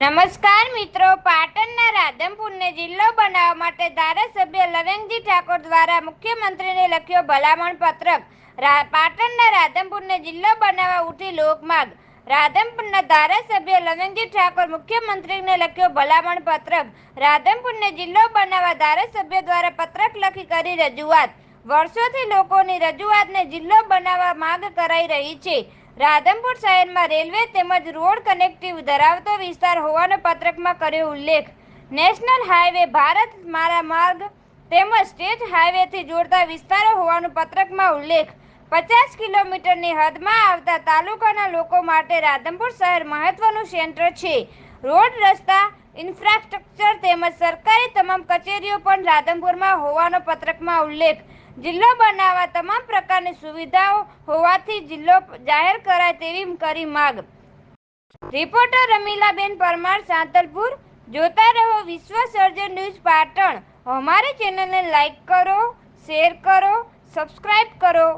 નમસ્કાર મિત્રો, પાટણના રાધનપુરને જિલ્લો બનાવવા માટે ધારાસભ્ય લવંગજી ઠાકોર દ્વારા મુખ્યમંત્રીને લખ્યો ભલામણ પત્રક. પાટણના રાધનપુરને જિલ્લો બનાવવા ઉઠી લોકમાર્ગ રાધનપુરના ધારાસભ્ય લવંગજી ઠાકોર મુખ્યમંત્રીને લખ્યો ભલામણ પત્રક. રાધનપુરને જિલ્લો બનાવવા ધારાસભ્ય દ્વારા પત્રક લખી કરી રજૂઆત. વર્ષોથી લોકોની રજૂઆતને જિલ્લો બનાવવા માંગ કરાઈ રહી છે. રાધનપુર શહેરમાં રેલવે તેમજ રોડ કનેક્ટિવ ધરાવતો વિસ્તાર હોવાનો પત્રકમાં કર્યો ઉલ્લેખ. નેશનલ હાઈવે ભારત મારા માર્ગ તેમજ સ્ટેટ હાઈવેથી જોડતા વિસ્તારો હોવાનો પત્રકમાં ઉલ્લેખ. પચાસ કિલોમીટરની હદમાં આવતા તાલુકાના લોકો માટે રાધનપુર શહેર મહત્વનું સેન્ટર છે. રોડ, રસ્તા, ઇન્ફ્રાસ્ટ્રક્ચર તેમજ સરકારી તમામ કચેરીઓ પણ રાધનપુરમાં હોવાનો પત્રકમાં ઉલ્લેખ. જિલ્લો બનાવવા તમામ પ્રકારની સુવિધાઓ હોવાથી જિલ્લો જાહેર કરાય તેવી કરી માગ. રિપોર્ટર રમીલાબેન પરમાર, સાંતલપુર. જોતા રહો વિશ્વ સર્જન ન્યૂઝ પાટણ. અમારી ચેનલને લાઈક કરો, શેર કરો, સબસ્ક્રાઇબ કરો.